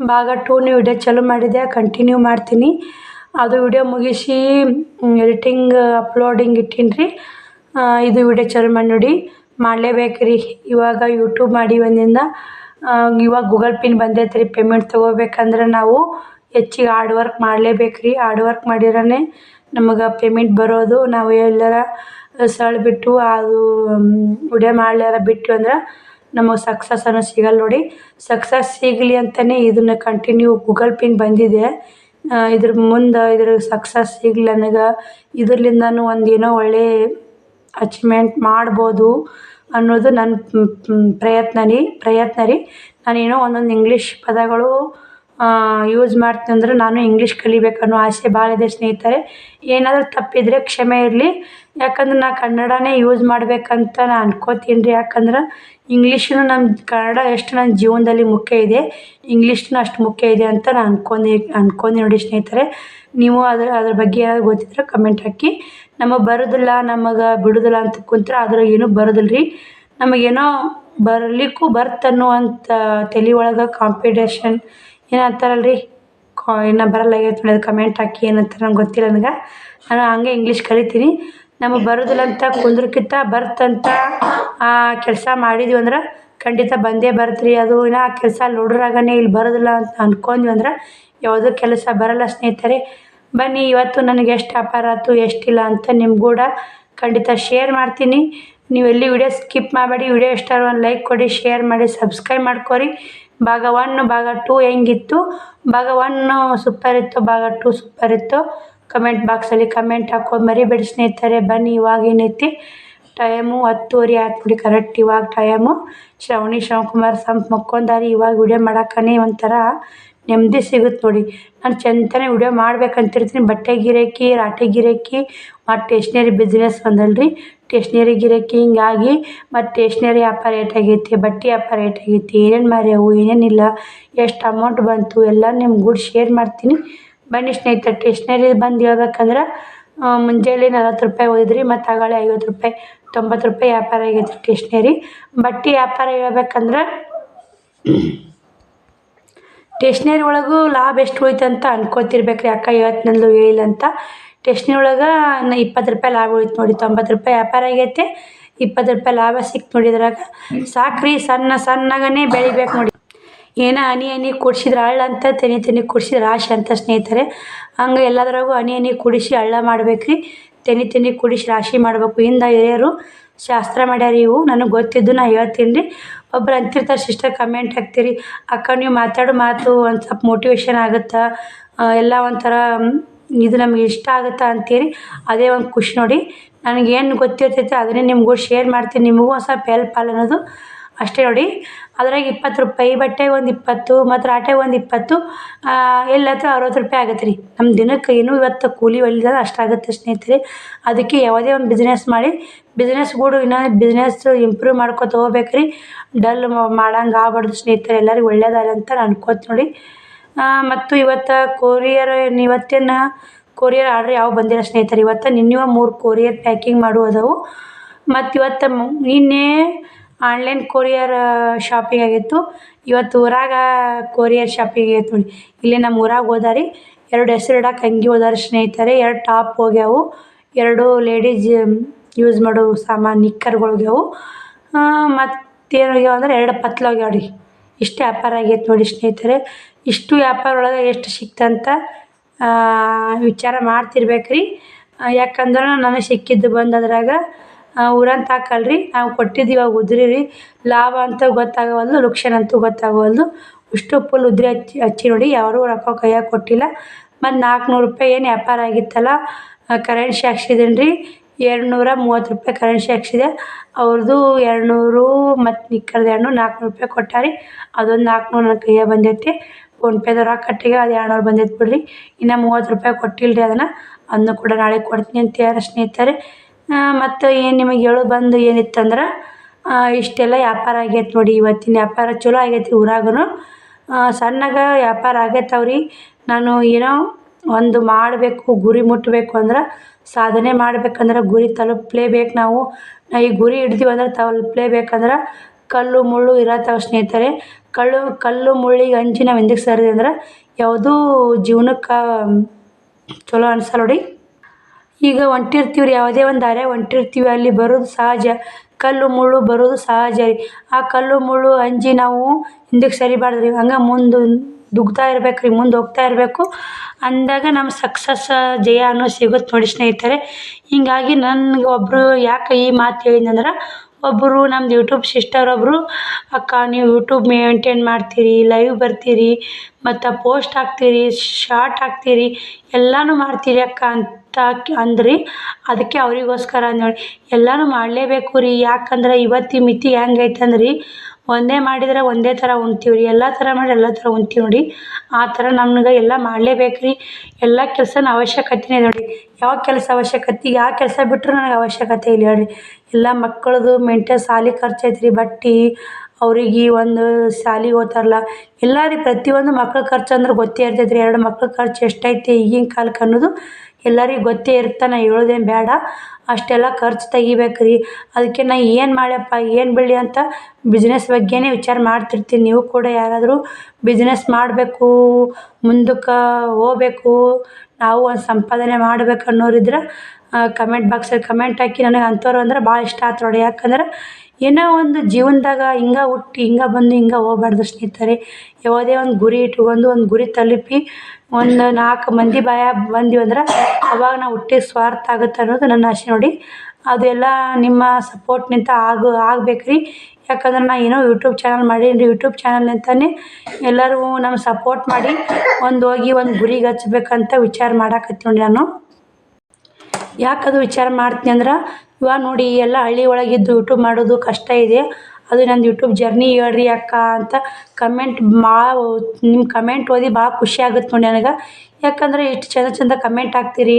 ಭಾಗ ಟೂನು ವಿಡಿಯೋ ಚಾಲೂ ಮಾಡಿದೆ ಕಂಟಿನ್ಯೂ ಮಾಡ್ತೀನಿ. ಅದು ವಿಡಿಯೋ ಮುಗಿಸಿ ಎಡಿಟಿಂಗ್ ಅಪ್ಲೋಡಿಂಗ್ ಇಟ್ಟಿನ್ರಿ. ಇದು ವಿಡಿಯೋ ಚಾಲೂ ಮಾಡಿ ನೋಡಿ. ಮಾಡಲೇಬೇಕು ರೀ ಇವಾಗ ಯೂಟ್ಯೂಬ್ ಮಾಡಿ ಒಂದಿಂದ ಇವಾಗ ಗೂಗಲ್ ಪಿನ್ ಬಂದೈತೆ ರೀ ಪೇಮೆಂಟ್ ತೊಗೋಬೇಕಂದ್ರೆ ನಾವು ಹೆಚ್ಚಿಗೆ ಹಾರ್ಡ್ ವರ್ಕ್ ಮಾಡಲೇಬೇಕು ರೀ ಹಾರ್ಡ್ ವರ್ಕ್ ಮಾಡಿರೋನೇ ನಮಗೆ ಪೇಮೆಂಟ್ ಬರೋದು. ನಾವು ಎಲ್ಲರ ಸಳ್ ಬಿಟ್ಟು, ಅದು ವಿಡಿಯೋ ಮಾಡ್ಲಾರ ಬಿಟ್ಟು ಅಂದ್ರೆ ನಮಗೆ ಸಕ್ಸಸ್ ಅನ್ನೋ ಸಿಗಲ್ಲ ನೋಡಿ. ಸಕ್ಸಸ್ ಸಿಗಲಿ ಅಂತಲೇ ಇದನ್ನ ಕಂಟಿನ್ಯೂ ಗೂಗಲ್ ಪಿನ್ ಬಂದಿದೆ. ಇದ್ರ ಮುಂದೆ ಇದ್ರ ಸಕ್ಸಸ್ ಸಿಗಲಿ ನನಗೆ ಇದ್ರಲಿಂದನೂ ಒಂದು ಏನೋ ಒಳ್ಳೆ ಅಚೀವ್ಮೆಂಟ್ ಮಾಡ್ಬೋದು ಅನ್ನೋದು ನನ್ನ ಪ್ರಯತ್ನ ರೀ ಪ್ರಯತ್ನ ರೀ. ನಾನೇನೋ ಒಂದೊಂದು ಇಂಗ್ಲೀಷ್ ಪದಗಳು ಯೂಸ್ ಮಾಡ್ತೀನಿ ಅಂದ್ರೆ ನಾನು ಇಂಗ್ಲೀಷ್ ಕಲಿಬೇಕು ಅನ್ನೋ ಆಸೆ ಭಾಳ ಇದೆ ಸ್ನೇಹಿತರೆ. ಏನಾದರೂ ತಪ್ಪಿದರೆ ಕ್ಷಮೆ ಇರಲಿ. ಯಾಕಂದ್ರೆ ನಾ ಕನ್ನಡನೇ ಯೂಸ್ ಮಾಡ್ಬೇಕಂತ ನಾ ಅನ್ಕೋತೀನಿ ರೀ. ಯಾಕಂದ್ರೆ ಇಂಗ್ಲೀಷನ್ನು ನಮ್ಮ ಕನ್ನಡ ಎಷ್ಟು ನನ್ನ ಜೀವನದಲ್ಲಿ ಮುಖ್ಯ ಇದೆ. ಇಂಗ್ಲೀಷ್ನೂ ಅಷ್ಟು ಮುಖ್ಯ ಇದೆ ಅಂತ ನಾನು ಅನ್ಕೊಂಡಿ ಅನ್ಕೊಂಡಿ ನೋಡಿ ಸ್ನೇಹಿತರೆ. ನೀವು ಅದ್ರ ಅದ್ರ ಬಗ್ಗೆ ಏನಾದ್ರು ಗೊತ್ತಿದ್ರೆ ಕಮೆಂಟ್ ಹಾಕಿ. ನಮಗೆ ಬರೋದಿಲ್ಲ, ನಮಗೆ ಬಿಡೋದಿಲ್ಲ ಅಂತ ಕುಂತ್ರೆ ಅದ್ರಾಗ ಏನೂ ಬರೋದಿಲ್ಲ ರೀ ನಮಗೇನೋ ಬರಲಿಕ್ಕೂ ಬರುತ್ತೆ ಅನ್ನುವಂಥ ತಲೆ ಒಳಗೆ ಕಾಂಪಿಟೇಷನ್ ಏನು ಅಂತಾರಲ್ಲ ರೀ ಕಾ ಇನ್ನೂ ಬರಲ್ಲಾಗೈತೆ ಕಮೆಂಟ್ ಹಾಕಿ ಏನಂತಾರೆ ನಂಗೆ ಗೊತ್ತಿಲ್ಲ ನನಗೆ. ನಾನು ಹಂಗೆ ಇಂಗ್ಲೀಷ್ ಕಲಿತೀನಿ. ನಮಗೆ ಬರೋದಿಲ್ಲ ಅಂತ ಕುಂದ್ರಕ್ಕಿಂತ ಬರ್ತಂತ ಕೆಲಸ ಮಾಡಿದ್ವಿ ಅಂದ್ರೆ ಖಂಡಿತ ಬಂದೇ ಬರ್ತೀರಿ. ಅದು ಇನ್ನು ಆ ಕೆಲಸ ನೋಡ್ರಾಗನೇ ಇಲ್ಲಿ ಬರೋದಿಲ್ಲ ಅಂತ ಅಂದ್ಕೊಂಡ್ವಿ ಅಂದ್ರೆ ಯಾವುದೂ ಕೆಲಸ ಬರಲ್ಲ ಸ್ನೇಹಿತರೆ. ಬನ್ನಿ, ಇವತ್ತು ನನಗೆ ಎಷ್ಟು ಅಪಾರ ಆಯ್ತು, ಎಷ್ಟಿಲ್ಲ ಅಂತ ಕೂಡ ಖಂಡಿತ ಶೇರ್ ಮಾಡ್ತೀನಿ. ನೀವು ಎಲ್ಲಿ ವಿಡಿಯೋ ಸ್ಕಿಪ್ ಮಾಡಬೇಡಿ ವಿಡಿಯೋ ಇಷ್ಟ ಒಂದು ಲೈಕ್ ಕೊಡಿ ಶೇರ್ ಮಾಡಿ ಸಬ್ಸ್ಕ್ರೈಬ್ ಮಾಡ್ಕೊರಿ. ಭಾಗ ಒನ್ ಭಾಗ ಟೂ ಹೆಂಗಿತ್ತು? ಭಾಗ ಒನ್ ಸೂಪರ್ ಇತ್ತು ಭಾಗ ಟೂ ಸೂಪರ್ ಇತ್ತು ಕಮೆಂಟ್ ಬಾಕ್ಸಲ್ಲಿ ಕಮೆಂಟ್ ಹಾಕೋದು ಮರಿಬೇಡಿ ಸ್ನೇಹಿತರೆ, ಬನ್ನಿ ಇವಾಗ ಏನೈತಿ? ಟೈಮು ಹತ್ತುವರೆ ಆಗ್ಬಿಡಿ ಕರೆಕ್ಟ್ ಇವಾಗ ಟೈಮು ಶ್ರವಣಿ ಶಿವಕುಮಾರ್ ಸಂಪ್ ಮಕ್ಕೊಂಡಾರಿ ಇವಾಗ ವಿಡಿಯೋ ಮಾಡಕ್ಕನೇ ಒಂಥರ ನೆಮ್ಮದಿ ಸಿಗುತ್ತೆ ನೋಡಿ. ನಾನು ಚೆಂತನೇ ವಿಡಿಯೋ ಮಾಡ್ಬೇಕಂತಿರ್ತೀನಿ. ಬಟ್ಟೆ ಗಿರಾಕಿ, ರಾಟೆ ಗಿರಾಕಿ, ಮತ್ತು ಟೇಷ್ನರಿ ಬಿಸ್ನೆಸ್ ಬಂದಲ್ರಿ. ರೀ ಟೇಷ್ನರಿ ಗಿರಾಕಿ ಹಿಂಗಾಗಿ ಮತ್ತು ಟೇಷ್ನರಿ ವ್ಯಾಪಾರ ಏಟಾಗೈತಿ ಬಟ್ಟೆ ವ್ಯಾಪಾರ ಏಟಾಗೈತಿ ಏನೇನು ಮಾರ್ಯಾವು ಏನೇನಿಲ್ಲ ಎಷ್ಟು ಅಮೌಂಟ್ ಬಂತು, ಎಲ್ಲ ನಿಮ್ಮ ಗುಡ್ ಶೇರ್ ಮಾಡ್ತೀನಿ. ಬನ್ನಿ ಸ್ನೇಹಿತರೆ ಟೇಷ್ನರಿ ಬಂದು ಹೇಳ್ಬೇಕಂದ್ರೆ ಮುಂಜಾನೆ ನಲ್ವತ್ತು ರೂಪಾಯಿ ಓದಿದ್ರಿ ಮತ್ತು ಆಗಳೆ ಐವತ್ತು ರೂಪಾಯಿ, ತೊಂಬತ್ತು ರೂಪಾಯಿ ವ್ಯಾಪಾರ ಆಗೈತಿ ಟೇಷ್ನರಿ ಬಟ್ಟೆ ವ್ಯಾಪಾರ ಹೇಳ್ಬೇಕಂದ್ರೆ ಟೇಷ್ನರಿ ಒಳಗೂ ಲಾಭ ಎಷ್ಟು ಉಳಿತು ಅಂತ ಅನ್ಕೋತಿರ್ಬೇಕು ರೀ ಅಕ್ಕ ಇವತ್ತಿನಲ್ಲೂ ಹೇಳಿಲ್ಲ ಅಂತ ಟೇಷ್ನರಿ ಒಳಗೆ ಇಪ್ಪತ್ತು ರೂಪಾಯಿ ಲಾಭ ಉಳಿತು ನೋಡಿ, ತೊಂಬತ್ತು ರೂಪಾಯಿ ವ್ಯಾಪಾರ ಆಗೈತೆ, ಇಪ್ಪತ್ತು ರೂಪಾಯಿ ಲಾಭ ಸಿಕ್ತು ನೋಡಿ ಸಾಕ್ರಿ, ಸಣ್ಣ ಸಣ್ಣಗನೇ ಬೆಳಿಬೇಕು ನೋಡಿ. ಏನೋ ಹನಿ ಹನಿ ಕುಡ್ಸಿದ್ರೆ ಹಳ್ಳ ಅಂತ ತೆನಿ ತೆನಿ ಕುಡ್ಸಿದ್ರೆ ರಾಶಿ ಅಂತ ಸ್ನೇಹಿತರೆ, ಹಂಗೆ ಎಲ್ಲದರಾಗೂ ಹನಿ ಹನಿ ಕುಡಿಸಿ ಹಳ್ಳ ಮಾಡ್ಬೇಕು ರೀ ತೆನಿ ತೆನಿ ಕುಡಿಸಿ ರಾಶಿ ಮಾಡಬೇಕು. ಹಿಂದ ಹಿರಿಯರು ಶಾಸ್ತ್ರ ಮಾಡ್ಯಾರ ಇವು. ನನಗೆ ಗೊತ್ತಿದ್ದು ನಾ ಹೇಳ್ತೀನಿ ರೀ. ಒಬ್ರು ಅಂತಿರ್ತಾರೆ, ಸಿಸ್ಟರ್ ಕಮೆಂಟ್ ಹಾಕ್ತೀರಿ. ಅಕ್ಕ, ನೀವು ಮಾತಾಡೋ ಮಾತು ಒಂದು ಸ್ವಲ್ಪ ಮೋಟಿವೇಶನ್ ಆಗುತ್ತೆ? ಎಲ್ಲ ಒಂಥರ ಇದು ನಮ್ಗೆ ಇಷ್ಟ ಆಗುತ್ತೆ? ಅಂತೀರಿ ಅದೇ ಒಂದು ಖುಷಿ ನೋಡಿ. ನನಗೇನು ಗೊತ್ತಿರ್ತೈತೆ, ಅದನ್ನೇ ನಿಮಗೂ ಶೇರ್ ಮಾಡ್ತೀನಿ. ನಿಮಗೂ ಒಂದು ಸ್ವಲ್ಪ ಹೆಲ್ಪ್ ಆಲ್ ಅನ್ನೋದು ಅಷ್ಟೇ ನೋಡಿ. ಅದ್ರಾಗ ಇಪ್ಪತ್ತು ರೂಪಾಯಿ ಬಟ್ಟೆ ಒಂದು ಇಪ್ಪತ್ತು, ಮತ್ತು ರಾಟೆ ಒಂದು ಇಪ್ಪತ್ತು ಎಲ್ಲಾದರೂ ಅರವತ್ತು ರೂಪಾಯಿ ಆಗುತ್ತೆ ರೀ. ನಮ್ಮ ದಿನಕ್ಕೆ ಏನು ಇವತ್ತು ಕೂಲಿ ಹೊಲಿದ್ರೆ ಅಷ್ಟಾಗುತ್ತೆ ಸ್ನೇಹಿತರೆ. ಅದಕ್ಕೆ ಯಾವುದೇ ಒಂದು ಬಿಸ್ನೆಸ್ ಮಾಡಿ ಬಿಸ್ನೆಸ್ ಕೂಡ ಇನ್ನೂ ಬಿಸ್ನೆಸ್ ಇಂಪ್ರೂವ್ ಮಾಡ್ಕೊತ ಹೋಗ್ಬೇಕು ರೀ ಡಲ್ ಮಾಡಂಗೆ ಆಗ್ಬಾರ್ದು ಸ್ನೇಹಿತರೆ, ಎಲ್ಲರಿಗೂ ಒಳ್ಳೇದಾಗಲಿ ಅಂತ ನಾನು ಅನ್ಕೋತೀನಿ ನೋಡಿ. ಮತ್ತು ಇವತ್ತು ಕೊರಿಯರ್ ಇವತ್ತಿನ ಕೊರಿಯರ್ ಆರ್ಡ್ರ್ ಯಾವ ಬಂದಿಲ್ಲ ಸ್ನೇಹಿತರೆ, ಇವತ್ತು ನಿನ್ನೆ ಮೂರು ಕೊರಿಯರ್ ಪ್ಯಾಕಿಂಗ್ ಮಾಡುವುದವು ಮತ್ತು ಇವತ್ತು ನಿನ್ನೆ ಆನ್ಲೈನ್ ಕೊರಿಯರ್ ಶಾಪಿಂಗ್ ಆಗಿತ್ತು. ಇವತ್ತು ಊರಾಗ ಕೊರಿಯರ್ ಶಾಪಿಂಗ್ ಆಗೈತೆ ನೋಡಿ. ಇಲ್ಲಿ ನಮ್ಮ ಊರಾಗ ಹೋದಾರಿ. ಎರಡು ಹೆಸರು ಇಡಕ್ಕೆ ಅಂಗಿ ಹೋದಾರ ಸ್ನೇಹಿತರೆ. ಎರಡು ಟಾಪ್ ಹೋಗ್ಯಾವು. ಎರಡು ಲೇಡೀಸ್ ಯೂಸ್ ಮಾಡೋ ಸಾಮಾನು ನಿಕ್ಕರ್ಗಳು ಮತ್ತೇನು ಆಗ್ಯಾವ ಅಂದ್ರೆ ಎರಡು ಪತ್ಲಾಗ್ಯಾವ ರೀ ಇಷ್ಟು ವ್ಯಾಪಾರ ಆಗೈತೆ ನೋಡಿ ಸ್ನೇಹಿತರೆ. ಇಷ್ಟು ವ್ಯಾಪಾರ ಒಳಗೆ ಎಷ್ಟು ಸಿಕ್ತಂತ ವಿಚಾರ ಮಾಡ್ತಿರ್ಬೇಕು ರೀ ಯಾಕಂದ್ರೆ ನನಗೆ ಸಿಕ್ಕಿದ್ದು ಬಂದು ಅದ್ರಾಗ ಊರಂತ ಹಾಕಲ್ರಿ. ನಾವು ಕೊಟ್ಟಿದ್ದು ಇವಾಗ ಉದ್ರಿ ರೀ ಲಾಭ ಅಂತ ಗೊತ್ತಾಗವಲ್ದು ಲುಕ್ಷನ್ ಅಂತೂ ಗೊತ್ತಾಗವಲ್ದು. ಅಷ್ಟು ಫುಲ್ ಉದ್ರಿ ಹಚ್ಚಿ ಹಚ್ಚಿ ನೋಡಿ ಯಾರೂ ರೊಕ್ಕ ಕೈಯಾಗ ಕೊಟ್ಟಿಲ್ಲ. ಮತ್ತು ನಾಲ್ಕುನೂರು ರೂಪಾಯಿ ಏನು ವ್ಯಾಪಾರ ಆಗಿತ್ತಲ್ಲ ಕರೆಂಟ್ ಹಾಕ್ಸಿದ್ದೀನಿ ರೀ ಎರಡು ನೂರ ಮೂವತ್ತು ರೂಪಾಯಿ ಕರೆನ್ಸಿ ಹಾಕ್ಸಿದೆ. ಅವ್ರದ್ದು ಎರಡುನೂರು ಮತ್ತು ನಿಕ್ಕರ್ದು ಎರಡು ನೂರು ನಾಲ್ಕುನೂರು ರೂಪಾಯಿ ಕೊಟ್ಟಾರಿ. ಅದೊಂದು ನಾಲ್ಕುನೂರು ನನ್ನ ಕೈಯಾಗ ಬಂದೈತಿ ಫೋನ್ಪೇದವ್ರು ರೊಕ್ಕ ಕಟ್ಟಿಗೆ ಅದು ಎರಡುನೂರು ಬಂದೈತಿ ಬಿಡ್ರಿ. ಇನ್ನು ಮೂವತ್ತು ರೂಪಾಯಿ ಕೊಟ್ಟಿಲ್ಲ ರೀ ಅದನ್ನು. ಅದನ್ನು ಕೂಡ ನಾಳೆ ಕೊಡ್ತೀನಿ ಅಂತ ಯಾರು ಸ್ನೇಹಿತರೆ. ಮತ್ತು ಏನು ನಿಮಗೆ ಹೇಳೋದು ಬಂದು ಏನಿತ್ತಂದ್ರೆ ಇಷ್ಟೆಲ್ಲ ವ್ಯಾಪಾರ ಆಗೈತೆ ನೋಡಿ. ಇವತ್ತಿನ ವ್ಯಾಪಾರ ಚಲೋ ಆಗೈತಿ ಊರಾಗೂ ಸಣ್ಣಗೆ ವ್ಯಾಪಾರ ಆಗೈತವ್ರಿ ನಾನು ಏನೋ ಒಂದು ಮಾಡಬೇಕು, ಗುರಿ ಮುಟ್ಟಬೇಕು ಅಂದ್ರೆ ಸಾಧನೆ ಮಾಡ್ಬೇಕಂದ್ರೆ ಗುರಿ ತಲುಪಲೇಬೇಕು ನಾವು. ಈ ಗುರಿ ಹಿಡ್ದೀವಿ ಅಂದ್ರೆ ತಲುಪಲೇಬೇಕಂದ್ರೆ ಕಲ್ಲು ಮುಳ್ಳು ಇರತ್ತವ ಸ್ನೇಹಿತರೆ. ಕಲ್ಲು ಕಲ್ಲು ಮುಳ್ಳಿಗೆ ಅಂಜಿ ನಾವು ಹಿಂದಕ್ಕೆ ಸರಿದ್ವಿ ಅಂದ್ರೆ ಯಾವುದೂ ಜೀವನಕ್ಕೆ ಚಲೋ ಅನ್ಸಲ್ಲ ನೋಡಿ. ಈಗ ಹೊಂಟಿರ್ತೀವಿ ರೀ ಯಾವುದೇ ಒಂದು ದಾರ್ಯಾಗ ಹೊಂಟಿರ್ತೀವಿ, ಅಲ್ಲಿ ಬರೋದು ಸಹಜ. ಕಲ್ಲು ಮುಳ್ಳು ಬರೋದು ಸಹಜ ರೀ. ಆ ಕಲ್ಲು ಮುಳ್ಳು ಅಂಜಿ ನಾವು ಹಿಂದಕ್ಕೆ ಸರಿಬಾರ್ದು ರೀ ಹಂಗೆ ಮುಂದೆ ದುಗ್ತಾ ಇರಬೇಕು ರೀ, ಮುಂದೆ ಹೋಗ್ತಾ ಇರಬೇಕು. ಅಂದಾಗ ನಮ್ಮ ಸಕ್ಸಸ್ ಜಯ ಅನ್ನೋ ಸಿಗುತ್ತೆ ನೋಡಿ ಸ್ನೇಹಿತರೆ. ಹೀಗಾಗಿ ನನಗೆ ಒಬ್ಬರು ಯಾಕೆ ಈ ಮಾತು ಹೇಳಿದ್ನಂದ್ರೆ ಒಬ್ಬರು ನಮ್ದು ಯೂಟ್ಯೂಬ್ ಸಿಸ್ಟರ್ ಒಬ್ಬರು ಅಕ್ಕ, ನೀವು ಯೂಟ್ಯೂಬ್ ಮೇಂಟೇನ್ ಮಾಡ್ತೀರಿ ಲೈವ್ ಬರ್ತೀರಿ, ಮತ್ತು ಪೋಸ್ಟ್ ಹಾಕ್ತೀರಿ ಶಾರ್ಟ್ ಹಾಕ್ತೀರಿ, ಎಲ್ಲನೂ ಮಾಡ್ತೀರಿ ಅಕ್ಕ ಅಂತ ಅಂದ್ರಿ. ಅದಕ್ಕೆ ಅವರಿಗೋಸ್ಕರ ನೋಡಿ. ಎಲ್ಲನೂ ಮಾಡಲೇಬೇಕು ರೀ. ಯಾಕಂದ್ರೆ ಇವತ್ತಿನ ಮಿತಿ ಹೆಂಗೈತೆ ಅಂದ್ರೆ ರೀ ಒಂದೇ ಮಾಡಿದ್ರೆ ಒಂದೇ ಥರ ಉಣ್ತೀವಿ ರೀ ಎಲ್ಲ ಥರ ಮಾಡಿ ಎಲ್ಲ ಥರ ಉಣ್ತೀವಿ ನೋಡಿ. ಆ ಥರ ನಮ್ಗೆ ಎಲ್ಲ ಮಾಡಲೇಬೇಕು ರೀ ಎಲ್ಲ ಕೆಲ್ಸನ ಅವಶ್ಯಕತೆನೇ ನೋಡಿ. ಯಾವ ಕೆಲಸ ಅವಶ್ಯಕತೆ, ಯಾವ ಕೆಲಸ ಬಿಟ್ಟರು ನನಗೆ ಅವಶ್ಯಕತೆ ಇಲ್ಲ ಹೇಳ್ರಿ. ಎಲ್ಲ ಮಕ್ಕಳದು ಮೆಂಟೆ ಸಾಲಿ ಖರ್ಚು ರೀ ಬಟ್ಟೆ, ಅವ್ರಿಗೆ ಒಂದು ಶಾಲಿಗೆ ಓದ್ತಾರಲ್ಲ. ಎಲ್ಲ ರೀ ಪ್ರತಿಯೊಂದು ಮಕ್ಳ ಖರ್ಚು ಅಂದ್ರೆ ಗೊತ್ತೇ ಇರ್ತೈತೆ ರೀ ಎರಡು ಮಕ್ಳ ಖರ್ಚು ಎಷ್ಟೈತಿ ಈಗಿನ ಕಾಲಕ್ಕೆ ಅನ್ನೋದು ಎಲ್ಲರಿಗೆ ಗೊತ್ತೇ ಇರುತ್ತೆ, ನಾ ಹೇಳೋದೇನು ಬೇಡ. ಅಷ್ಟೆಲ್ಲ ಖರ್ಚು ತೆಗಿಬೇಕು ರೀ ಅದಕ್ಕೆ ನಾ ಏನು ಮಾಡ್ಯಪ್ಪ, ಏನು ಬಿಡಲಿ ಅಂತ ಬಿಸ್ನೆಸ್ ಬಗ್ಗೆನೇ ವಿಚಾರ ಮಾಡ್ತಿರ್ತೀನಿ. ನೀವು ಕೂಡ ಯಾರಾದರೂ ಬಿಸ್ನೆಸ್ ಮಾಡಬೇಕು, ಮುಂದಕ್ಕೆ ಹೋಗ್ಬೇಕು, ನಾವು ಒಂದು ಸಂಪಾದನೆ ಮಾಡ್ಬೇಕು ಅನ್ನೋರಿದ್ರೆ ಕಮೆಂಟ್ ಬಾಕ್ಸಲ್ಲಿ ಕಮೆಂಟ್ ಹಾಕಿ ನನಗೆ ಅಂಥವ್ರು ಅಂದ್ರೆ ಭಾಳ ಇಷ್ಟ ಆಯ್ತು ನೋಡಿ ಯಾಕಂದ್ರೆ ಏನೋ ಒಂದು ಜೀವನದಾಗ ಹಿಂಗೆ ಹುಟ್ಟಿ, ಹಿಂಗೆ ಬಂದು ಹಿಂಗೆ ಹೋಗ್ಬಾರ್ದು ಸ್ನೇಹಿತರೆ. ಯಾವುದೇ ಒಂದು ಗುರಿ ಇಟ್ಕೊಂಡು, ಒಂದು ಗುರಿ ತಲುಪಿ ಒಂದು ನಾಲ್ಕು ಮಂದಿ ಬಾಯ ಬಂದೀವಂದ್ರೆ ಅವಾಗ ನಾವು ಹುಟ್ಟಿದ ಸ್ವಾರ್ಥ ಆಗುತ್ತೆ ಅನ್ನೋದು ನನ್ನ ಆಸೆ ನೋಡಿ. ಅದೆಲ್ಲ ನಿಮ್ಮ ಸಪೋರ್ಟ್ನಿಂದ ಆಗು ಆಗ್ಬೇಕು ರೀ ಯಾಕಂದ್ರೆ ನಾ ಏನೋ ಯೂಟ್ಯೂಬ್ ಚಾನಲ್ ಮಾಡೀನಿ ಯೂಟ್ಯೂಬ್ ಚಾನಲ್ನಿಂದನೇ ಎಲ್ಲರೂ ನಮ್ಗೆ ಸಪೋರ್ಟ್ ಮಾಡಿ ಒಂದು ಹೋಗಿ ಒಂದು ಗುರಿಗೆ ಹಚ್ಬೇಕಂತ ವಿಚಾರ ಮಾಡಾಕತ್ತೀನಿ ನಾನು. ಯಾಕದು ವಿಚಾರ ಮಾಡ್ತೀನಿ ಅಂದ್ರೆ ಇವಾಗ ನೋಡಿ ಎಲ್ಲ ಹಳ್ಳಿ ಒಳಗಿದ್ದು ಯೂಟ್ಯೂಬ್ ಮಾಡೋದು ಕಷ್ಟ ಇದೆ. ಅದು ನಂದು ಯೂಟ್ಯೂಬ್ ಜರ್ನಿ ಹೇಳ್ರಿ ಅಕ್ಕ ಅಂತ ಕಮೆಂಟ್ ಭಾಳ ನಿಮ್ಮ ಕಮೆಂಟ್ ಓದಿ ಭಾಳ ಖುಷಿ ಆಗುತ್ತೆ ನೋಡಿ ನನಗೆ. ಯಾಕಂದ್ರೆ ಇಷ್ಟು ಚಂದ ಚಂದ ಕಮೆಂಟ್ ಹಾಕ್ತೀರಿ.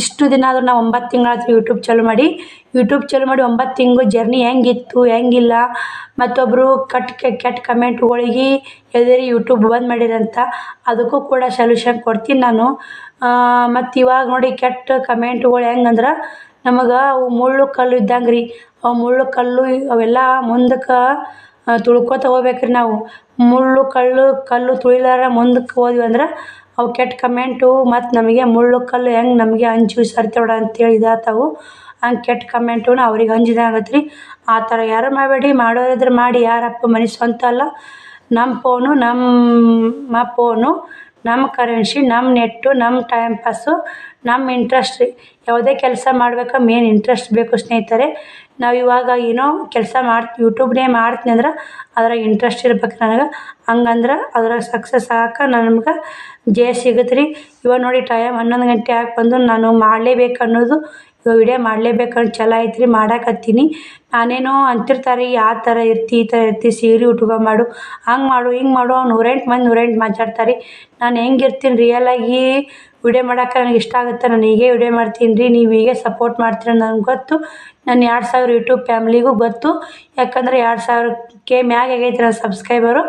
ಇಷ್ಟು ದಿನ ಆದರೂ ನಾವು ಒಂಬತ್ತು ತಿಂಗಳಾಯ್ತು ಯೂಟ್ಯೂಬ್ ಚಾಲು ಮಾಡಿ. ಯೂಟ್ಯೂಬ್ ಚಾಲು ಮಾಡಿ ಒಂಬತ್ತು ತಿಂಗಳು ಜರ್ನಿ ಹೆಂಗಿತ್ತು, ಹೆಂಗಿಲ್ಲ. ಮತ್ತೊಬ್ಬರು ಕಟ್ ಕೆಟ್ಟ ಕಮೆಂಟ್ಗಳಿಗೆ ಎದುರಿ ಯೂಟ್ಯೂಬ್ ಬಂದ್ ಮಾಡಿರಂತ ಅದಕ್ಕೂ ಕೂಡ ಸೊಲ್ಯೂಷನ್ ಕೊಡ್ತೀನಿ ನಾನು. ಮತ್ತು ಇವಾಗ ನೋಡಿ ಕೆಟ್ಟ ಕಮೆಂಟ್ಗಳು ಹೆಂಗಂದ್ರೆ ನಮಗೆ ಅವು ಮುಳ್ಳು ಕಲ್ಲು ಇದ್ದಂಗೆ ರೀ ಅವು ಮುಳ್ಳು ಕಲ್ಲು ಅವೆಲ್ಲ ಮುಂದಕ್ಕೆ ತುಳ್ಕೊತ ಹೋಗ್ಬೇಕು ರೀ ನಾವು. ಮುಳ್ಳು ಕಲ್ಲು ಕಲ್ಲು ತುಳಿಲಾರ ಮುಂದಕ್ಕೆ ಹೋದ್ವಿ ಅಂದ್ರೆ ಅವು ಕೆಟ್ಟ ಕಮೆಂಟು, ಮತ್ತು ನಮಗೆ ಮುಳ್ಳು ಕಲ್ಲು ಹೆಂಗೆ ನಮಗೆ ಹಂಚಿ ಸರಿತೋಡ ಅಂತೇಳಿ ಇದಾಗ್ತಾವು ಹಂಗೆ ಕೆಟ್ಟ ಕಮೆಂಟು ಅವ್ರಿಗೆ ಆಗತ್ತೆ ರೀ ಆ ಥರ ಯಾರು ಮಾಡಬೇಡಿ ಮಾಡೋರಿದ್ರೆ ಮಾಡಿ. ಯಾರಪ್ಪ ಮನೆ ಸ್ವಂತ ಅಲ್ಲ. ನಮ್ಮ ಫೋನು ನಮ್ಮ ಫೋನು ನಮ್ಮ ಕರೆನ್ಸಿ ನಮ್ಮ ನೆಟ್ಟು ನಮ್ಮ ಟೈಮ್ ಪಾಸು ನಮ್ಮ ಇಂಟ್ರೆಸ್ಟ್ ರೀ. ಯಾವುದೇ ಕೆಲಸ ಮಾಡ್ಬೇಕು ಮೇನ್ ಇಂಟ್ರೆಸ್ಟ್ ಬೇಕು ಸ್ನೇಹಿತರೆ. ನಾವು ಇವಾಗ ಏನೋ ಕೆಲಸ ಮಾಡ್ತೀವಿ ಯೂಟ್ಯೂಬ್ನೇ ಮಾಡ್ತೀನಿ ಅಂದ್ರೆ ಅದ್ರಾಗ ಇಂಟ್ರೆಸ್ಟ್ ಇರ್ಬೇಕು ನನಗೆ. ಹಂಗಂದ್ರೆ ಅದ್ರಾಗ ಸಕ್ಸಸ್ ಆಗಕ್ಕೆ ನಮ್ಗೆ ಜಯ ಸಿಗುತ್ತೆ ರೀ. ಇವಾಗ ನೋಡಿ ಟೈಮ್ ಹನ್ನೊಂದು ಗಂಟೆ ಆಗಿ ಬಂದು ನಾನು ಮಾಡಲೇಬೇಕು ಅನ್ನೋದು ಇವಾಗ ವಿಡಿಯೋ ಮಾಡಲೇಬೇಕು ಛಲ ಐತೆ ರೀ ಮಾಡಾಕತ್ತೀನಿ ನಾನೇನೋ ಅಂತಿರ್ತಾರೆ ಯಾವ ಥರ ಇರ್ತಿ, ಈ ಥರ ಇರ್ತಿ, ಸೀರೆ ಉಟ್ಕೊ ಮಾಡು, ಹಂಗೆ ಮಾಡು, ಹಿಂಗೆ ಮಾಡು ನೂರೆಂಟು ಮಂದಿ ನೂರೆಂಟು ಮಾತಾಡ್ತಾರೆ ನಾನು ಹೆಂಗಿರ್ತೀನಿ ರಿಯಲಾಗಿ ವಿಡಿಯೋ ಮಾಡಕ್ಕೆ ನನಗೆ ಇಷ್ಟ ಆಗುತ್ತೆ, ನಾನು ಹೀಗೆ ವಿಡಿಯೋ ಮಾಡ್ತೀನಿ ರೀ, ನೀವು ಹೀಗೆ ಸಪೋರ್ಟ್ ಮಾಡ್ತೀರ ನನಗೆ ಗೊತ್ತು. ನಾನು ಎರಡು ಸಾವಿರ ಯೂಟ್ಯೂಬ್ ಫ್ಯಾಮ್ಲಿಗೂ ಗೊತ್ತು. ಯಾಕಂದ್ರೆ ಎರಡು ಸಾವಿರಕ್ಕೆ ಮ್ಯಾಗ ಆಗೈತೆ ನನ್ನ ಸಬ್ಸ್ಕ್ರೈಬರು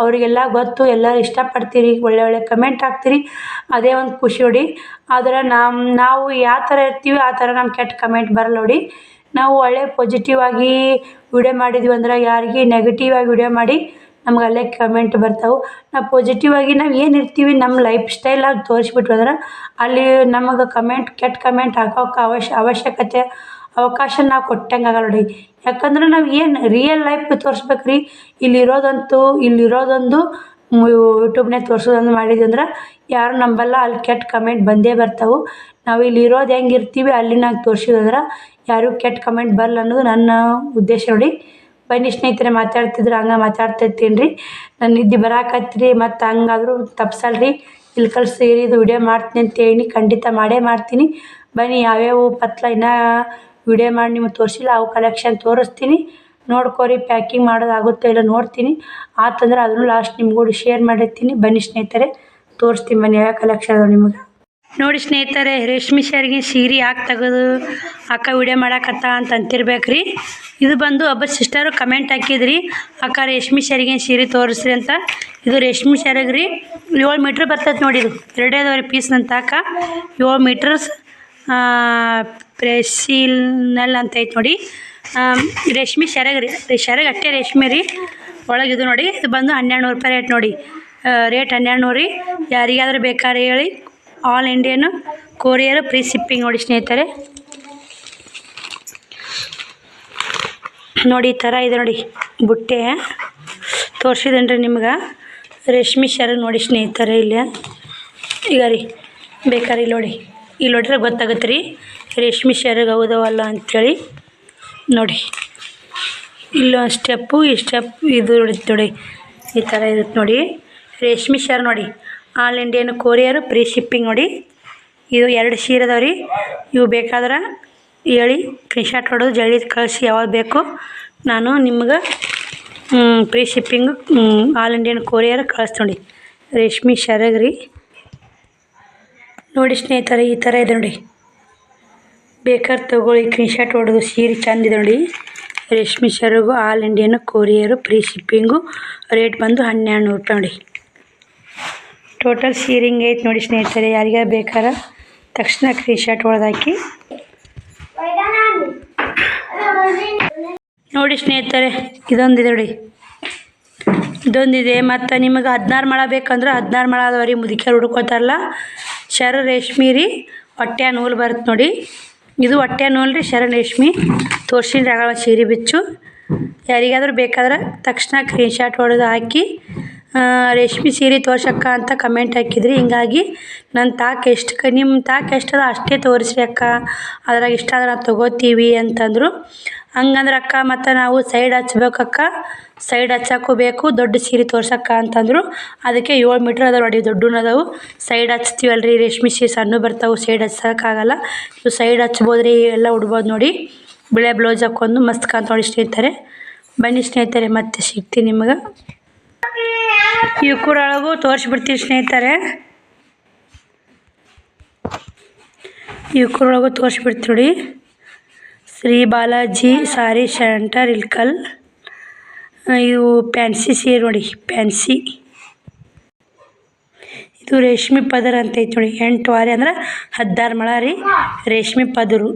ಅವರಿಗೆಲ್ಲ ಗೊತ್ತು, ಎಲ್ಲರೂ ಇಷ್ಟಪಡ್ತೀರಿ, ಒಳ್ಳೆ ಒಳ್ಳೆ ಕಮೆಂಟ್ ಹಾಕ್ತೀರಿ. ಅದೇ ಒಂದು ಖುಷಿ ನೋಡಿ. ಆದರೆ ನಮ್ಮ ನಾವು ಯಾವ ಥರ ಇರ್ತೀವಿ ಆ ಥರ ನಮ್ಮ ಕೆಟ್ಟ ಕಮೆಂಟ್ ಬರಲ್ಲ ನೋಡಿ. ನಾವು ಒಳ್ಳೆ ಪಾಸಿಟಿವ್ ಆಗಿ ವಿಡಿಯೋ ಮಾಡಿದ್ವಿ ಅಂದ್ರೆ ಯಾರಿಗೆ ನೆಗೆಟಿವ್ ಆಗಿ ವಿಡಿಯೋ ಮಾಡಿ ನಮ್ಗೆ ಅಲ್ಲೇ ಕಮೆಂಟ್ ಬರ್ತಾವೆ. ನಾವು ಪಾಸಿಟಿವ್ ಆಗಿ ನಾವು ಏನು ಇರ್ತೀವಿ ನಮ್ಮ ಲೈಫ್ ಸ್ಟೈಲಾಗಿ ತೋರಿಸ್ಬಿಟ್ವಿ ಅಂದ್ರೆ ಅಲ್ಲಿ ನಮಗೆ ಕಮೆಂಟ್ ಕೆಟ್ಟ ಕಮೆಂಟ್ ಹಾಕೋಕೆ ಅವಶ್ಯ, ಅವಶ್ಯಕತೆ, ಅವಕಾಶ ನಾವು ಕೊಟ್ಟಂಗೆ ಆಗಲ್ಲ ನೋಡಿ ಯಾಕಂದ್ರೆ ನಾವು ಏನು ರಿಯಲ್ ಲೈಫ್ ತೋರಿಸ್ಬೇಕು ರೀ ಇಲ್ಲಿರೋದಂತೂ, ಇಲ್ಲಿರೋದೊಂದು ಯೂಟ್ಯೂಬ್ನೇ ತೋರ್ಸೋದೊಂದು ಮಾಡಿದ್ವಿ ಅಂದ್ರೆ ಯಾರು ನಂಬಲ್ಲ, ಅಲ್ಲಿ ಕೆಟ್ಟ ಕಮೆಂಟ್ ಬಂದೇ ಬರ್ತಾವೆ. ನಾವು ಇಲ್ಲಿ ಇರೋದು ಹೆಂಗೆ ಇರ್ತೀವಿ ಅಲ್ಲಿನಾಗ ತೋರ್ಸಿದ್ರೆ ಯಾರಿಗೂ ಕೆಟ್ಟ ಕಮೆಂಟ್ ಬರಲ್ಲ ಅನ್ನೋದು ನನ್ನ ಉದ್ದೇಶ ನೋಡಿ ಬನ್ನಿ ಸ್ನೇಹಿತರೆ, ಮಾತಾಡ್ತಿದ್ರು ಹಂಗೆ ಮಾತಾಡ್ತಿರ್ತೀನಿ ರೀ ನನ್ನ ನಿದ್ದೆ ಬರಾಕತ್ರಿ, ಮತ್ತು ಹಂಗಾದ್ರೂ ತಪ್ಸಲ್ಲ ರೀ ಸೇರಿ ಇದು ವಿಡಿಯೋ ಮಾಡ್ತೀನಿ ಅಂತ ಹೇಳಿ ಖಂಡಿತ ಮಾಡೇ ಮಾಡ್ತೀನಿ. ಬನ್ನಿ ಯಾವ್ಯಾವ ಪತ್ಲ ಇನ್ನೂ ವಿಡಿಯೋ ಮಾಡಿ ನಿಮಗೆ ತೋರಿಸಿಲ್ಲ, ಅವು ಕಲೆಕ್ಷನ್ ತೋರಿಸ್ತೀನಿ. ನೋಡ್ಕೊರಿ ಪ್ಯಾಕಿಂಗ್ ಮಾಡೋದು ಆಗುತ್ತೋ ಇಲ್ಲ ನೋಡ್ತೀನಿ. ಆತಂದ್ರೆ ಅದನ್ನು ಲಾಸ್ಟ್ ನಿಮ್ಗೂ ಶೇರ್ ಮಾಡಿರ್ತೀನಿ. ಬನ್ನಿ ಸ್ನೇಹಿತರೆ, ತೋರಿಸ್ತೀನಿ ಬನ್ನಿ ಯಾವ್ಯಾವ ಕಲೆಕ್ಷನ್ ಅದಾವೆ ನಿಮಗೆ. ನೋಡಿ ಸ್ನೇಹಿತರೆ, ರೇಷ್ಮೆ ಶಾರಿಗೆ ಸೀರೆ ಯಾಕೆ ತೆಗೆದು ಅಕ್ಕ ವಿಡಿಯೋ ಮಾಡಾಕತ್ತ ಅಂತ ಅಂತಿರ್ಬೇಕು ರೀ ಇದು ಬಂದು ಒಬ್ಬ ಸಿಸ್ಟರು ಕಮೆಂಟ್ ಹಾಕಿದ್ರಿ, ಅಕ್ಕ, ರೇಷ್ಮೆ ಶಾರಿಗೆ ಸೀರೆ ತೋರಿಸ್ರಿ ಅಂತ. ಇದು ರೇಷ್ಮೆ ಶಾರಿಗೆ ರೀ ಏಳು ಮೀಟ್ರ್ ಬರ್ತೈತೆ ನೋಡಿ ಇದು. ಎರಡೇ ಅದಾವೆ ರೀ ಪೀಸ್ ಅಂತ ಅಕ್ಕ. ಏಳು ಮೀಟ್ರಸ್ ಪ್ರೆಸಿಲ್ನಲ್ ಅಂತ ಐತೆ ನೋಡಿ. ರೇಷ್ಮೆ ಸೆರಗ್ ರೀ ಸೆರಗ್ ಅಟ್ಟೆ ರೇಷ್ಮೆ ರೀ. ಒಳಗೆ ಇದು ನೋಡಿ, ಇದು ಬಂದು ಹನ್ನೆರಡು ನೂರು ರೂಪಾಯಿ ರೇಟ್ ನೋಡಿ. ರೇಟ್ ಹನ್ನೆರಡು ನೂರು ರೀ. ಯಾರಿಗಾದ್ರೂ ಬೇಕಾದ್ರೆ ಹೇಳಿ all Indian courier free shipping ನೋಡಿ ಸ್ನೇಹಿತರೆ. ನೋಡಿ ಈ ಥರ ಇದೆ ನೋಡಿ ಬುಟ್ಟೆ. ತೋರಿಸಿದೇನ್ರಿ ನಿಮ್ಗೆ? ರೇಷ್ಮೆ ಶರ ನೋಡಿ ಸ್ನೇಹಿತರೆ ಇಲ್ಲಿ. ಈಗ ರೀ, ಬೇಕಾರೆ ಇಲ್ಲಿ ನೋಡಿ. ಇಲ್ಲಿ ನೋಡ್ರೆ ಗೊತ್ತಾಗುತ್ತೆ ರೀ ರೇಷ್ಮೆ ಶರ್ಗೆ ಹೌದವಲ್ಲ ಅಂಥೇಳಿ ನೋಡಿ. ಇಲ್ಲೊಂದು ಸ್ಟೆಪ್ಪು ಈ ಸ್ಟೆಪ್ ಇದು ನೋಡಿ ನೋಡಿ. ಈ ಥರ ಇರುತ್ತೆ ನೋಡಿ. ರೇಷ್ಮೆ ಶರ್ ನೋಡಿ. All Indian courier free shipping ನೋಡಿ. ಇದು ಎರಡು ಸೀರೆ ಅದಾವೆ ರೀ ಇವು ಬೇಕಾದ್ರೆ ಹೇಳಿ ಸ್ಕ್ರೀನ್ಶಾಟ್ ಹೊಡೆದು ಜಲ್ದಿ ಕಳಿಸಿ ಯಾವಾಗ ಬೇಕು. ನಾನು ನಿಮ್ಗೆ free shipping all Indian courier ಕಳಿಸ್ತೀನಿ ರೇಷ್ಮಿ ಶರಗ್ ರೀ. ನೋಡಿ ಸ್ನೇಹಿತರೆ, ಈ ಥರ ಇದೆ ನೋಡಿ. ಬೇಕಾದ್ರೆ ತೊಗೊಳ್ಳಿ ಸ್ಕ್ರೀನ್ಶಾಟ್ ಹೊಡೆದು ಸೀರೆ ಚಂದ ಇದೆ ನೋಡಿ. ರೇಷ್ಮೆ ಸೆರಗು all Indian courier free shipping. Rate ಬಂದು ಹನ್ನೆರಡು ನೂರು ರೂಪಾಯಿ ನೋಡಿ. ಟೋಟಲ್ ಸೀರೆ ಹಿಂಗೆ ಐತೆ ನೋಡಿ ಸ್ನೇಹಿತರೆ, ಯಾರಿಗಾರ ಬೇಕಾರ ತಕ್ಷಣ ಕ್ರೀ ಶರ್ಟ್ ಹೊಡೆದಾಕಿ ನೋಡಿ ಸ್ನೇಹಿತರೆ, ಇದೊಂದಿದೆ ನೋಡಿ. ಇದೊಂದಿದೆ ಮತ್ತು ನಿಮಗೆ ಹದಿನಾರು ಮೊಳ ಬೇಕಂದ್ರೆ ಹದಿನಾರು ಮೊಳ ಅದಾವ ರೀ ಮುದುಕಿಯರು ಹುಡ್ಕೋತಾರಲ್ಲ. ಶರ ರೇಷ್ಮಿ ರೀ, ಹೊಟ್ಟೆ ನೂಲು ಬರುತ್ತೆ ನೋಡಿ. ಇದು ಹೊಟ್ಟೆ ನೂಲು ರೀ, ಶರ ರೇಷ್ಮೆ. ತೋರ್ಸಿನ ರಗಳ ಸೀರೆ ಬಿಚ್ಚು. ಯಾರಿಗಾದ್ರೂ ಬೇಕಾದ್ರೆ ತಕ್ಷಣ ಸ್ಕ್ರೀನ್ಶಾಟ್ ಹೊಡೆದು ಹಾಕಿ ರೇಷ್ಮೆ ಸೀರೆ ತೋರ್ಸಕ್ಕ ಅಂತ ಕಮೆಂಟ್ ಹಾಕಿದ್ರಿ. ಹಿಂಗಾಗಿ ನನ್ನ ತಾಕ ಎಷ್ಟು ಕ ನಿಮ್ಮ ತಾಕ ಎಷ್ಟದ ಅಷ್ಟೇ ತೋರಿಸ್ರಿ ಅಕ್ಕ. ಅದ್ರಾಗ ಇಷ್ಟ ಆದ್ರೆ ನಾವು ತೊಗೋತೀವಿ ಅಂತಂದರು. ಹಂಗಂದ್ರೆ ಅಕ್ಕ, ಮತ್ತು ನಾವು ಸೈಡ್ ಹಚ್ಬೇಕಕ್ಕ. ಸೈಡ್ ಹಚ್ಚಕ್ಕೂ ಬೇಕು, ದೊಡ್ಡ ಸೀರೆ ತೋರ್ಸಕ್ಕ ಅಂತಂದರು. ಅದಕ್ಕೆ ಏಳು ಮೀಟ್ರ್ ಅದಾವೆ ನೋಡಿ ದೊಡ್ಡವು ಅದಾವು. ಸೈಡ್ ರೀ ರೇಷ್ಮೆ ಸೀರೆ ಸಣ್ಣ ಬರ್ತಾವೆ, ಸೈಡ್ ಹಚ್ಸೋಕ್ಕಾಗಲ್ಲ ಇವು ಸೈಡ್ ಹಚ್ಬೋದು ರೀ ಎಲ್ಲ ಉಡ್ಬೋದು ನೋಡಿ. ಬಿಳೆ ಬ್ಲೌಸ್ ಹಾಕೊಂಡು ಮಸ್ತ್ ಕಾಂತ ನೋಡಿ ಸ್ನೇಹಿತರೆ. ಬನ್ನಿ ಸ್ನೇಹಿತರೆ, ಮತ್ತೆ ಸಿಗ್ತೀನಿ ನಿಮ್ಗೆ. ಇವಕ್ಕೂರೊಳಗೂ ತೋರಿಸ್ಬಿಡ್ತೀವಿ ಸ್ನೇಹಿತರೆ. ತೋರಿಸಿ ತೋರಿಸ್ಬಿಡ್ತೀವಿ ಶ್ರೀ ಬಾಲಾಜಿ ಸಾರಿ ಸೆಂಟರ್ ಇಲ್ಕಲ್ ಇವು ಪ್ಯಾನ್ಸಿ ಸೀರೆ ನೋಡಿ, ಪ್ಯಾನ್ಸಿ. ಇದು ರೇಷ್ಮೆ ಪದರ ಅಂತ ನೋಡಿ, ಎಂಟು ವಾರಿ ಅಂದ್ರೆ ಹದಿನಾರು ಮೊಳ ರೀ, ರೇಷ್ಮೆ ಪದರು.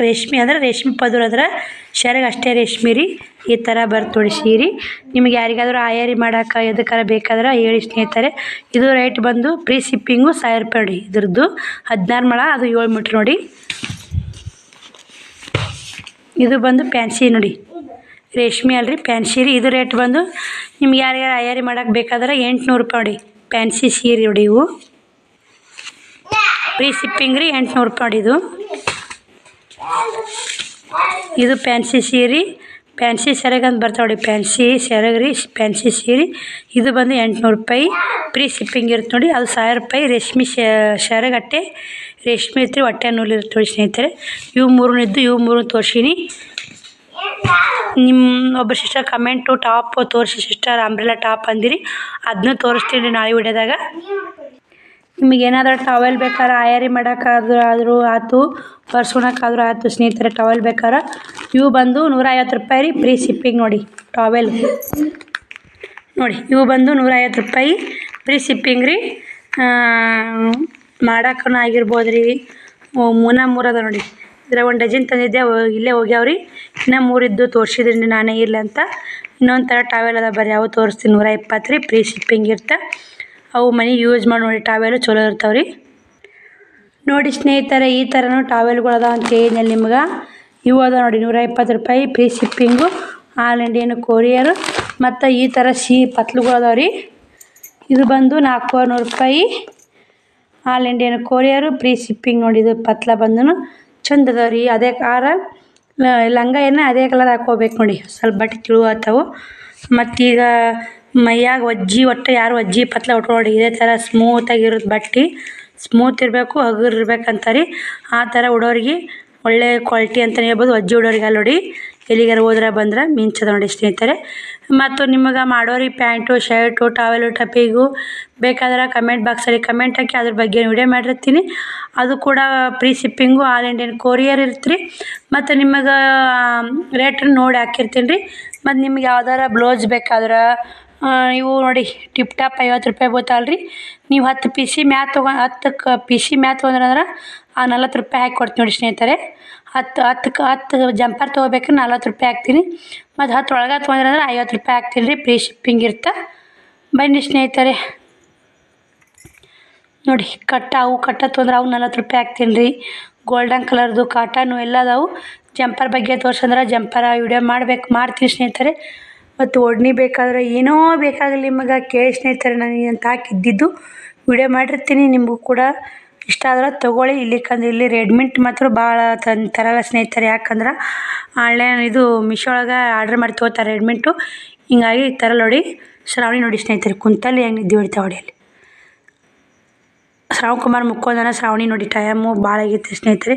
ರೇಷ್ಮೆ ಅಂದ್ರೆ ರೇಷ್ಮೆ ಪದರು ಅದರ ಶರಗ್ ಅಷ್ಟೇ ರೇಷ್ಮೆ ರೀ. ಈ ಥರ ಬರ್ತು ನೋಡಿ ಸೀರೆ. ನಿಮ್ಗೆ ಯಾರಿಗಾದ್ರೂ ಆಯಾರಿ ಮಾಡೋಕೆ ಎದಕ್ಕಾರ ಬೇಕಾದ್ರೆ ಹೇಳಿ ಸ್ನೇಹಿತರೆ. ಇದು ರೇಟ್ ಬಂದು ಪ್ರೀ ಸಿಪ್ಪಿಂಗು ಸಾವಿರ ರೂಪಾಯಿ ನೋಡಿ ಇದ್ರದ್ದು. ಹದಿನಾರು ಮೊಳ, ಅದು ಏಳು ಮೀಟ್ರ್ ನೋಡಿ. ಇದು ಬಂದು ಪ್ಯಾನ್ಸಿ ನೋಡಿ. ರೇಷ್ಮೆ ಅಲ್ರಿ ಪ್ಯಾನ್ಸಿ ರೀ. ಇದು ರೇಟ್ ಬಂದು ನಿಮ್ಗೆ ಯಾರ್ಯಾರು ಆಯಾರಿ ಮಾಡೋಕೆ ಬೇಕಾದ್ರೆ ಎಂಟುನೂರು ರೂಪಾಯಿ ನೋಡಿ. ಪ್ಯಾನ್ಸಿ ಸೀರೆ ನೋಡಿ ಇವು. ಪ್ರೀ ಸಿಪ್ಪಿಂಗ್ ರೀ ಎಂಟುನೂರು ರೂಪಾಯಿ ಇದು. ಇದು ಫ್ಯಾನ್ಸಿ ಸೀರೆ. ಫ್ಯಾನ್ಸಿ ಅಂತ ಬರ್ತಾವೆ ನೋಡಿ. ಫ್ಯಾನ್ಸಿ ಸೆರಗ್ ರೀ ಫ್ಯಾನ್ಸಿ ಸೀರೆ. ಇದು ಬಂದು ಎಂಟುನೂರು ರೂಪಾಯಿ. ಫ್ರೀ ಶಿಪ್ಪಿಂಗ್ ಇರುತ್ತೆ ನೋಡಿ. ಅದು ಸಾವಿರ ರೂಪಾಯಿ. ರೇಷ್ಮೆ ಸೆರಗಟ್ಟೆ ರೇಷ್ಮೆ ಇತ್ತು ಹೊಟ್ಟೆ ನೂಲು ಇರುತ್ತೆ ನೋಡಿ ಸ್ನೇಹಿತರೆ. ಇವು ಮೂರನ್ನ ಇದ್ದು ಇವು ಮೂರನ್ನ ತೋರಿಸೀನಿ. ನಿಮ್ಮ ಒಬ್ಬರು ಸಿಸ್ಟರ್ ಕಮೆಂಟು ಟಾಪ್ ತೋರಿಸಿ ಸಿಸ್ಟರ್ ಅಂಬ್ರೆಲಾ ಟಾಪ್ ಅಂದಿರಿ. ಅದನ್ನೂ ತೋರಿಸ್ತೀನಿ ನಾಳೆ ವಿಡಿಯೋದಾಗ. ನಿಮಗೆ ಏನಾದರೂ ಟವೆಲ್ ಬೇಕಾದ್ರೆ ಆಯಾರಿ ಮಾಡೋಕ್ಕಾದ್ರೂ ಆದರೂ ಆಯ್ತು ಒರ್ಸ್ಕೊಳಕ್ಕಾದ್ರೂ ಆಯ್ತು, ಸ್ನೇಹಿತರೆ ಟವೆಲ್ ಬೇಕಾರ ಇವು ಬಂದು ನೂರೈವತ್ತು ರೂಪಾಯಿ ರೀ ಫ್ರೀ ಶಿಪ್ಪಿಂಗ್ ನೋಡಿ ಟವೆಲ್ ನೋಡಿ, ಇವು ಬಂದು ನೂರ ಐವತ್ತು ರೂಪಾಯಿ ಫ್ರೀ ಶಿಪ್ಪಿಂಗ್ ರೀ. ಮಾಡಕ್ಕೂ ಆಗಿರ್ಬೋದು ರೀ. ಮೂನ ಮೂರದ ನೋಡಿ. ಇದ್ರ ಒಂದು ಡಜನ್ ತಂದಿದ್ದೆ ಇಲ್ಲೇ ಹೋಗ್ಯಾವ್ರಿ ಇನ್ನೂ ಮೂರಿದ್ದು ತೋರಿಸಿದ್ರಿ ನಾನೇ ಇಲ್ಲ ಅಂತ. ಇನ್ನೊಂದು ಥರ ಟವೆಲ್ ಅದ ಬರ್ರಿ, ಅವು ತೋರಿಸ್ತೀನಿ ನೂರ ಇಪ್ಪತ್ತು ರೀ ಫ್ರೀ ಶಿಪ್ಪಿಂಗ್ ಇರ್ತೆ. ಅವು ಮನೆ ಯೂಸ್ ಮಾಡಿ ನೋಡಿ ಟಾವೆಲು ಚಲೋ ಇರ್ತಾವೆ ರೀ ನೋಡಿ ಸ್ನೇಹಿತರೆ, ಈ ಥರನೂ ಟಾವೆಲ್ಗಳು ಅದಾವ ಅಂತ ಹೇಳಿದ್ನಲ್ಲಿ ನಿಮ್ಗೆ. ಇವು ಅದ ನೋಡಿ ನೂರ ಇಪ್ಪತ್ತು ರೂಪಾಯಿ free shipping all Indian courier ಮತ್ತು ಈ ಥರ ಸಿ ಪತ್ಲುಗಳು ಅದಾವ ರೀ. ಇದು ಬಂದು ನಾಲ್ಕೂವರೆ ನೂರು ರೂಪಾಯಿ all Indian courier free shipping ನೋಡಿ ಇದು ಪತ್ಲ ಬಂದು ಚಂದ ಅದಾವ ರೀ, ಅದೇ ಕಾರ ಲಂಗ ಏನೋ ಅದೇ ಕಲರ್ ಹಾಕೋಬೇಕು ನೋಡಿ. ಸ್ವಲ್ಪ ಬಟ್ಟೆ ತಿಳು ಆತಾವು. ಮತ್ತೀಗ ಮೈಯಾಗ ಒಜ್ಜಿ, ಒಟ್ಟು ಯಾರು ಒಜ್ಜಿ ಪತ್ಲ ಉಟ್ಕೊಳ್ಳಿ ಇದೇ ಥರ ಸ್ಮೂತಾಗಿರೋದು ಬಟ್ಟೆ. ಸ್ಮೂತ್ ಇರಬೇಕು, ಹಗುರ್ ಇರ್ಬೇಕಂತ ರೀ ಆ ಥರ ಉಡೋರಿಗೆ ಒಳ್ಳೆ ಕ್ವಾಲಿಟಿ ಅಂತಲೇ ಹೇಳ್ಬೋದು. ಒಜ್ಜಿ ಉಡೋರಿಗೆ ಅಲ್ಲಿ ನೋಡಿ. ಎಲ್ಲಿಗಾರ ಹೋದ್ರೆ ಬಂದ್ರೆ ಮಿಂಚದ ನೋಡಿ ಸ್ನೇಹಿತರೆ. ಮತ್ತು ನಿಮಗೆ ಮಾಡೋರಿ ಪ್ಯಾಂಟು, ಶರ್ಟು ಟಾವೆಲು ಟಪಿಗೂ ಬೇಕಾದ್ರೆ ಕಮೆಂಟ್ ಬಾಕ್ಸಲ್ಲಿ ಕಮೆಂಟ್ ಹಾಕಿ ಅದ್ರ ಬಗ್ಗೆ ವಿಡಿಯೋ ಮಾಡಿರ್ತೀನಿ. ಅದು ಕೂಡ free shipping all Indian courier ಇರ್ತೀರಿ ಮತ್ತು ನಿಮಗೆ ರೇಟನ್ನು ನೋಡಿ ಹಾಕಿರ್ತೀನಿ ರೀ ಮತ್ತು ನಿಮ್ಗೆ ಯಾವ್ದಾರ ಬ್ಲೌಸ್ ಬೇಕಾದ್ರೆ ಇವು ನೋಡಿ, ಟಿಪ್ ಟಾಪ್ ಐವತ್ತು ರೂಪಾಯಿ ಬೀಳ್ತಾವಲ್ಲ ರೀ ನೀವು ಹತ್ತು ಪೀಸಿ ಮ್ಯಾತ್ ತೊಗೊ ಹತ್ತಕ್ಕೆ ಪೀಸಿ ಮ್ಯಾತ್ ತೊಗೊಂಡ್ರಂದ್ರೆ ಆ ನಲ್ವತ್ತು ರೂಪಾಯಿ ಹಾಕಿ ಕೊಡ್ತೀನಿ ನೋಡಿ ಸ್ನೇಹಿತರೆ. ಹತ್ತು ಹತ್ತಕ್ಕೆ ಹತ್ತು ಜಂಪರ್ ತೊಗೋಬೇಕು ನಲ್ವತ್ತು ರೂಪಾಯಿ ಹಾಕ್ತೀನಿ. ಮತ್ತು ಹತ್ತು ಒಳಗೆ ತೊಗೊಂಡ್ರಂದ್ರೆ ಐವತ್ತು ರೂಪಾಯಿ ಹಾಕ್ತೀನಿ ರೀ ಫ್ರೀ ಶಿಪ್ಪಿಂಗ್ ಇರುತ್ತೆ ಬನ್ನಿ ಸ್ನೇಹಿತರೆ. ನೋಡಿ, ಕಟ್ಟ, ಅವು ಕಟ್ಟ ತೊಂದ್ರೆ ಅವು ನಲ್ವತ್ತು ರೂಪಾಯಿ ಹಾಕ್ತೀನಿ ರೀ. ಗೋಲ್ಡನ್ ಕಲರ್ದು ಕಾಟನು ಎಲ್ಲ ಅದಾವು. ಜಂಪರ್ ಬಗ್ಗೆ ತೋರ್ಸಂದ್ರೆ ಜಂಪರ ವಿಡಿಯೋ ಮಾಡ್ಬೇಕು, ಮಾಡ್ತೀನಿ ಸ್ನೇಹಿತರೆ. ಮತ್ತು ಒಡ್ನಿ ಬೇಕಾದ್ರೆ ಏನೋ ಬೇಕಾಗಲಿ ನಿಮಗೆ, ಕೇಳಿ ಸ್ನೇಹಿತರೆ ನನಗೆ ಅಂತ ಹಾಕಿದ್ದಿದ್ದು. ವಿಡಿಯೋ ಮಾಡಿರ್ತೀನಿ, ನಿಮಗೂ ಕೂಡ ಇಷ್ಟ ಆದ್ರೆ ತೊಗೊಳ್ಳಿ. ಇಲ್ಲಿಕಂದ್ರೆ ಇಲ್ಲಿ ರೆಡ್ಮಿಂಟ್ ಮಾತ್ರ ಭಾಳ ತನ್ ತರಲ್ಲ ಸ್ನೇಹಿತರೆ, ಯಾಕಂದ್ರೆ ಆನ್ಲೈನ್ ಇದು ಮಿಶೋ ಒಳಗೆ ಆರ್ಡ್ರ್ ಮಾಡಿ ತೊಗೋತಾರೆ ರೆಡ್ಮಿಂಟು ಹಿಂಗಾಗಿ ತರಲ್ಲ ನೋಡಿ, ಶ್ರಾವಣಿ ನೋಡಿ ಸ್ನೇಹಿತರೆ, ಕುಂತಲ್ಲಿ ಹೆಂಗೆ ನಿದ್ದೆ ಅಲ್ಲಿ. ಶ್ರಾವಣ್ ಕುಮಾರ್ ಮುಕ್ಕೋದನ ಶ್ರಾವಣಿ ನೋಡಿ ಟೈಮು ಭಾಳ ಆಗೈತೆ ಸ್ನೇಹಿತರೆ.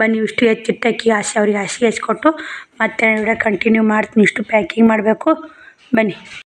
ಬನ್ನಿ ಇಷ್ಟು ಹೆಚ್ಚಿಟ್ಟಕ್ಕಿ ಹಾಸಿ ಅವ್ರಿಗೆ ಹಾಸಿಗೆ ಹಚ್ಕೊಟ್ಟು ಮತ್ತೆ ಕಂಟಿನ್ಯೂ ಮಾಡ್ತೀನಿ. ಇಷ್ಟು ಪ್ಯಾಕಿಂಗ್ ಮಾಡಬೇಕು. ಬನ್ನಿ.